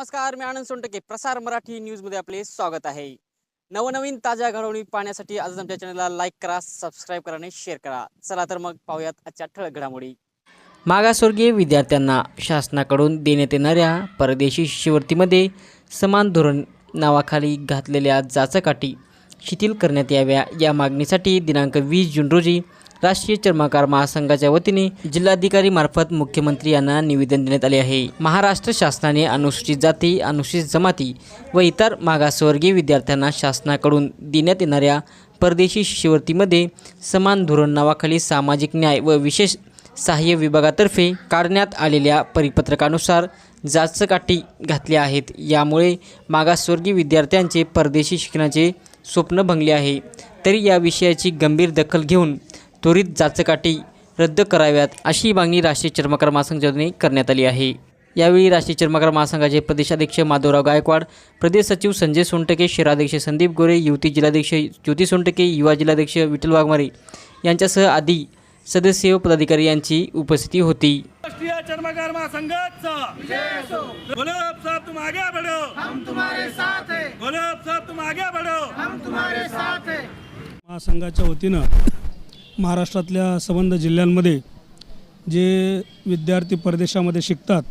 नमस्कार मी आनंद सोनटके. प्रसार मराठी न्यूजमध्ये आपले स्वागत आहे. नवनवीन ताज्या घडवणी पाहण्यासाठी आज आमच्या चॅनलला लाईक करा सबस्क्राईब करा आणि शेअर करा. चला तर मग पाहूयात आजच्या ठळक घडामोडी. मागासवर्गीय विद्यार्थ्यांना शासनाकडून देण्यात येणाऱ्या परदेशी शिष्यवृत्तीमध्ये समान धोरण नावाखाली घातलेल्या जाचकाठी शिथिल करण्यात याव्या या मागणीसाठी दिनांक वीस जून रोजी राष्ट्रीय चर्मकार महासंघाच्या वतीने जिल्हाधिकारी मार्फत मुख्यमंत्री यांना निवेदन देण्यात आले आहे. महाराष्ट्र शासनाने अनुसूचित जाती अनुसूचित जमाती व इतर मागासवर्गीय विद्यार्थ्यांना शासनाकडून देण्यात येणाऱ्या परदेशी शिष्यवृत्तीमध्ये समान धोरण नावाखाली सामाजिक न्याय व विशेष सहाय्य विभागातर्फे काढण्यात आलेल्या परिपत्रकानुसार जाचकाठी घातल्या आहेत. यामुळे मागासवर्गीय विद्यार्थ्यांचे परदेशी शिक्षणाचे स्वप्न भंगले आहे. तरी या विषयाची गंभीर दखल घेऊन त्वरित जाचकाठी रद्द कराव्यात अशी मागणी राष्ट्रीय चर्मकार महासंघाच्या वतीने करण्यात आली आहे. यावेळी राष्ट्रीय चर्मकार महासंघाचे प्रदेशाध्यक्ष माधवराव गायकवाड प्रदेश सचिव संजय सोनटके शहराध्यक्ष संदीप गोरे युवती जिल्हाध्यक्ष ज्योती सोनटके युवा जिल्हाध्यक्ष विठ्ठल वाघमारे यांच्यासह आदी सदस्य व पदाधिकारी यांची उपस्थिती होती. राष्ट्रीय चर्मकार महासंघाचा. गुलाब साहब तुम आगे बढ़ो. हम तुम्हारे साथ हैं. गुलाब साहब तुम आगे बढ़ो. महासंघाच्या वतीनं महाराष्ट्रातल्या संबंध जिल्ह्यांमध्ये जे विद्यार्थी परदेशामध्ये शिकतात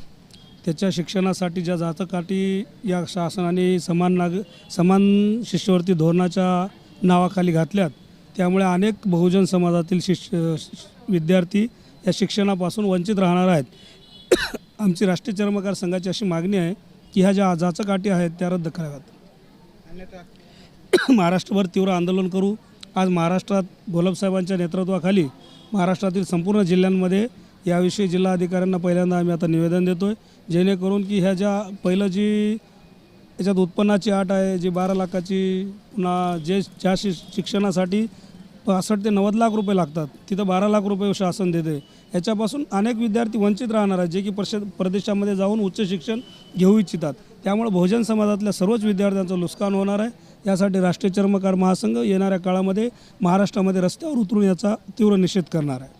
त्याच्या शिक्षणासाठी ज्या जातकाठी या शासनाने समान नाग समान शिष्यवृत्ती धोरणाच्या नावाखाली घातल्यात त्यामुळे अनेक बहुजन समाजातील शिष्य विद्यार्थी या शिक्षणापासून वंचित राहणार आहेत. आमची राष्ट्रीय चर्मकार संघाची अशी मागणी आहे की ह्या ज्या जाचकाठी आहेत त्या रद्द कराव्यात. महाराष्ट्रभर तीव्र आंदोलन करू आज महाराष्ट्रात गोलबसाहेबांच्या नेतृत्वाखाली महाराष्ट्रातील संपूर्ण जिल्ह्यांमध्ये याविषयी जिल्हाधिकाऱ्यांना पहिल्यांदा आम्ही आता निवेदन देतो आहे जेणेकरून की ह्या ज्या पहिलं जी याच्यात उत्पन्नाची आट आहे जी बारा लाखाची पुन्हा जे ज्या शि शिक्षणासाठी पासष्ट ते नव्वद लाख रुपये लागतात तिथं बारा लाख रुपये शासन देते याच्यापासून अनेक विद्यार्थी वंचित राहणार आहेत जे की परश प्रदेशामध्ये जाऊन उच्च शिक्षण घेऊ इच्छितात. त्यामुळे बहुजन समाजातल्या सर्वच विद्यार्थ्यांचं नुकसान होणार आहे. यासाठी राष्ट्रीय चर्मकार महासंघ येणाऱ्या काळामध्ये महाराष्ट्रामध्ये रस्त्यावर उतरून याचा तीव्र निषेध करणार आहे.